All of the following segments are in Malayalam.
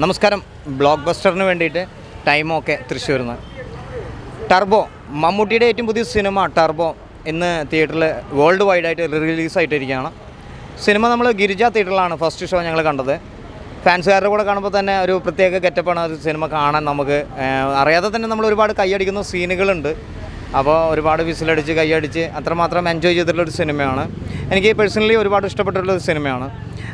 നമസ്കാരം. ബ്ലോക്ക് ബസ്റ്ററിന് വേണ്ടിയിട്ട് ടൈമൊക്കെ തൃശ്ശൂരിൽ നിന്ന് ടർബോ മമ്മൂട്ടിയുടെ ഏറ്റവും പുതിയ സിനിമ ടർബോ ഇന്ന് തിയേറ്ററിൽ വേൾഡ് വൈഡ് ആയിട്ട് റിലീസായിട്ടിരിക്കുകയാണ്. സിനിമ നമ്മൾ ഗിരിജ തിയേറ്ററിലാണ് ഫസ്റ്റ് ഷോ ഞങ്ങൾ കണ്ടത്. ഫാൻസുകാരുടെ കൂടെ കാണുമ്പോൾ തന്നെ ഒരു പ്രത്യേക ഗെറ്റപ്പാണ് ഒരു സിനിമ കാണാൻ നമുക്ക് അറിയാതെ തന്നെ നമ്മൾ ഒരുപാട് കൈയടിക്കുന്ന സീനുകളുണ്ട്. അപ്പോൾ ഒരുപാട് വിസിലടിച്ച് കൈയടിച്ച് അത്രമാത്രം എൻജോയ് ചെയ്തിട്ടുള്ളൊരു സിനിമയാണ്. എനിക്ക് പേഴ്സണലി ഒരുപാട് ഇഷ്ടപ്പെട്ടിട്ടുള്ളൊരു സിനിമയാണ്.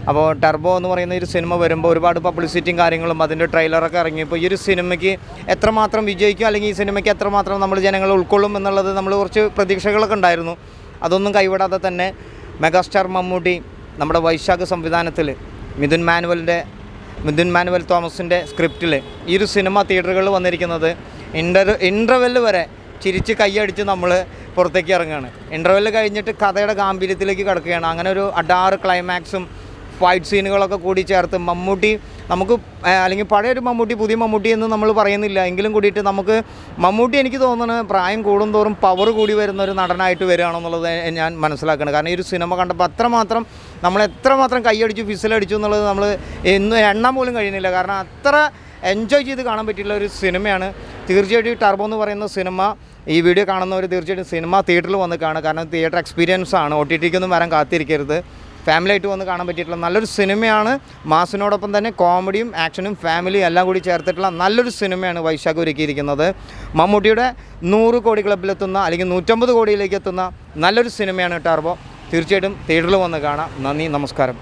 അപ്പോൾ ടർബോ എന്ന് പറയുന്ന ഒരു സിനിമ വരുമ്പോൾ ഒരുപാട് പബ്ലിസിറ്റിയും കാര്യങ്ങളും അതിന്റെ ട്രെയിലറൊക്കെ ഇറങ്ങിയപ്പോൾ ഈ ഒരു സിനിമയ്ക്ക് എത്രമാത്രം വിജയിക്കും അല്ലെങ്കിൽ ഈ സിനിമയ്ക്ക് എത്രമാത്രം നമ്മൾ ജനങ്ങൾ ഉൾക്കൊള്ളും എന്നുള്ളത് നമ്മൾ കുറച്ച് പ്രതീക്ഷകളൊക്കെ ഉണ്ടായിരുന്നു. അതൊന്നും കൈവിടാതെ തന്നെ മെഗാസ്റ്റാർ മമ്മൂട്ടി നമ്മുടെ വൈശാഖ് സംവിധാനത്തിൽ മിഥുൻ മാനുവലിന്റെ മിഥുൻ മാനുവൽ തോമസിന്റെ സ്ക്രിപ്റ്റിൽ ഈ ഒരു സിനിമ തിയേറ്ററുകളിൽ വന്നിരിക്കുന്നത് ഇന്റർ ഇന്റർവെല്ല് വരെ ചിരിച്ച് കൈയടിച്ച് നമ്മൾ പുറത്തേക്ക് ഇറങ്ങുകയാണ്. ഇന്റർവെല്ല് കഴിഞ്ഞിട്ട് കഥയുടെ ഗാംഭീര്യത്തിലേക്ക് കിടക്കുകയാണ്. അങ്ങനെ ഒരു അഡാറ് ക്ലൈമാക്സും ഫൈറ്റ് സീനുകളൊക്കെ കൂടി ചേർത്ത് മമ്മൂട്ടി നമുക്ക് അല്ലെങ്കിൽ പഴയ ഒരു മമ്മൂട്ടി പുതിയ മമ്മൂട്ടി എന്ന് നമ്മൾ പറയുന്നില്ല. എങ്കിലും കൂടിയിട്ട് നമുക്ക് മമ്മൂട്ടി എനിക്ക് തോന്നുന്നത് പ്രായം കൂടുന്തോറും പവർ കൂടി വരുന്ന ഒരു നടനായിട്ട് വരികയാണെന്നുള്ളത് ഞാൻ മനസ്സിലാക്കുന്നത് കാരണം ഈ ഒരു സിനിമ കണ്ടപ്പോൾ അത്രമാത്രം നമ്മൾ എത്രമാത്രം കൈയടിച്ചു ഫിസിലടിച്ചു എന്നുള്ളത് നമ്മൾ ഇന്ന് എണ്ണാൻ പോലും കഴിയുന്നില്ല. കാരണം അത്ര എൻജോയ് ചെയ്ത് കാണാൻ പറ്റിയുള്ള ഒരു സിനിമയാണ്. തീർച്ചയായിട്ടും ടർബോ എന്ന് പറയുന്ന സിനിമ ഈ വീഡിയോ കാണുന്നവർ തീർച്ചയായിട്ടും സിനിമ തിയേറ്ററിൽ വന്ന് കാണുക. കാരണം തിയേറ്റർ എക്സ്പീരിയൻസ് ആണ്. ഒ ടി ടിക്കൊന്നും വരാൻ കാത്തിരിക്കരുത്. ഫാമിലി ആയിട്ട് വന്ന് കാണാൻ പറ്റിയിട്ടുള്ള നല്ലൊരു സിനിമയാണ് മാസിനോടൊപ്പം തന്നെ കോമഡിയും ആക്ഷനും ഫാമിലിയും എല്ലാം കൂടി ചേർത്തിട്ടുള്ള നല്ലൊരു സിനിമയാണ് വൈശാഖ് ഒരുക്കിയിരിക്കുന്നത്. മമ്മൂട്ടിയുടെ നൂറ് കോടി ക്ലബിലെത്തുന്ന അല്ലെങ്കിൽ നൂറ്റമ്പത് കോടിയിലേക്ക് എത്തുന്ന നല്ലൊരു സിനിമയാണ് ടർബോ. തീർച്ചയായിട്ടും തിയേറ്ററിൽ വന്ന് കാണാം. നന്ദി നമസ്കാരം.